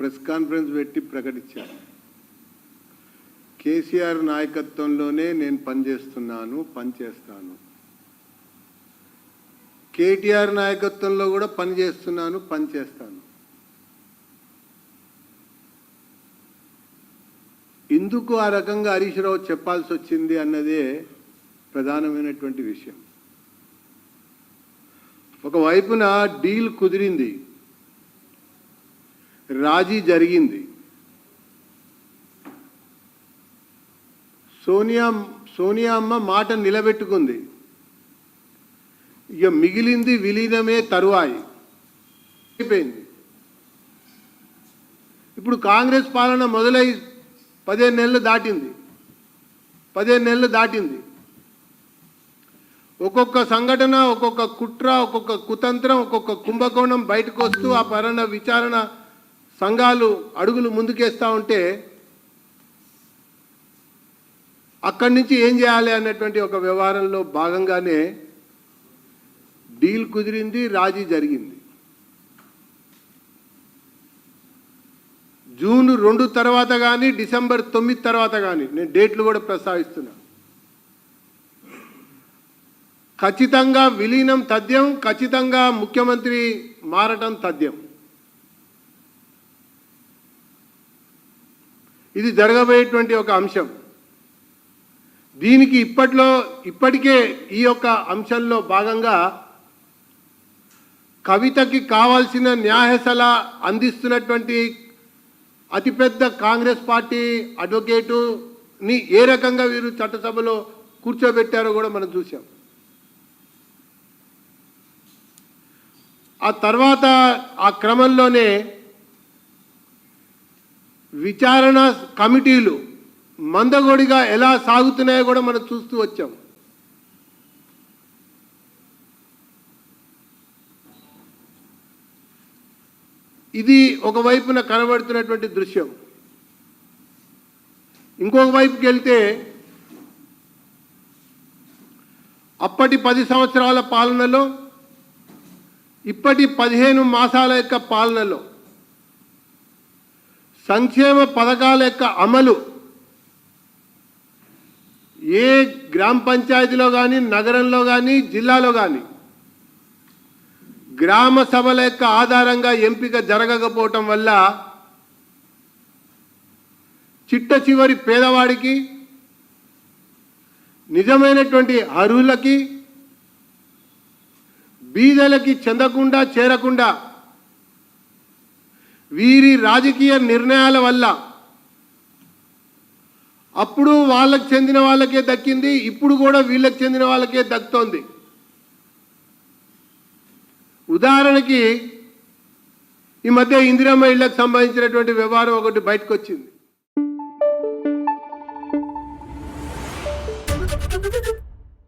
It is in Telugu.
ప్రెస్ కాన్ఫరెన్స్ పెట్టి ప్రకటించారు. కేసీఆర్ నాయకత్వంలోనే నేను పనిచేస్తున్నాను పనిచేస్తాను. కేటీఆర్ నాయకత్వంలో కూడా పనిచేస్తున్నాను పనిచేస్తాను. ఎందుకు ఆ రకంగా హరీష్ రావు చెప్పాల్సి వచ్చింది అన్నదే ప్రధానమైనటువంటి విషయం. ఒకవైపున డీల్ కుదిరింది. రాజీ జరిగింది. సోనియా సోనియా అమ్మ మాట నిలబెట్టుకుంది. ఇక మిగిలింది విలీనమే తరువాయి. అయిపోయింది. ఇప్పుడు కాంగ్రెస్ పాలన మొదలై పదిహేను నెలలు దాటింది. పదిహేను నెలలు దాటింది. ఒక్కొక్క సంఘటన ఒక్కొక్క కుట్ర ఒక్కొక్క కుతంత్రం ఒక్కొక్క కుంభకోణం బయటకు వస్తూ ఆ పరణ విచారణ సంఘాలు అడుగులు ముందుకేస్తూ ఉంటే అక్కడి నుంచి ఏం చేయాలి అన్నటువంటి ఒక వ్యవహారంలో భాగంగానే డీల్ కుదిరింది రాజీ జరిగింది. జూన్ రెండు తర్వాత కానీ డిసెంబర్ తొమ్మిది తర్వాత కానీ నేను డేట్లు కూడా ప్రస్తావిస్తున్నా. ఖచ్చితంగా విలీనం తథ్యం ఖచ్చితంగా ముఖ్యమంత్రి మారటం తథ్యం. ఇది జరగబోయేటువంటి ఒక అంశం. దీనికి ఇప్పట్లో ఇప్పటికే ఈ యొక్క అంశంలో భాగంగా కవితకి కావాల్సిన న్యాయశల అందిస్తున్నటువంటి అతిపెద్ద కాంగ్రెస్ పార్టీ అడ్వకేటుని ఏ రకంగా వీరు చట్టసభలో కూర్చోబెట్టారో కూడా మనం చూసాం ఆ తర్వాత ఆ క్రమంలోనే విచారణ కమిటీలు మందగోడిగా ఎలా సాగుతున్నాయో కూడా మనం చూస్తూ వచ్చాం. ఇది ఒకవైపున కనబడుతున్నటువంటి దృశ్యం. ఇంకొక వైపుకి వెళ్తే అప్పటి పది సంవత్సరాల పాలనలో ఇప్పటి పదిహేను మాసాల యొక్క పాలనలో సంక్షేమ పథకాల యొక్క అమలు ఏ గ్రామ పంచాయతీలో కానీ నగరంలో కానీ జిల్లాలో కానీ గ్రామ సభల యొక్క ఆధారంగా ఎంపిక జరగకపోవటం వల్ల చిట్ట చివరి పేదవాడికి నిజమైనటువంటి అర్హులకి బీదలకి చెందకుండా చేరకుండా వీరి రాజకీయ నిర్ణయాల వల్ల అప్పుడు వాళ్ళకు చెందిన వాళ్ళకే దక్కింది ఇప్పుడు కూడా వీళ్ళకి చెందిన వాళ్ళకే దక్కుతోంది ఉదాహరణకి ఈ మధ్య ఇందిరమ్మ ఇళ్ళకు సంబంధించినటువంటి వ్యవహారం ఒకటి బయటకు వచ్చింది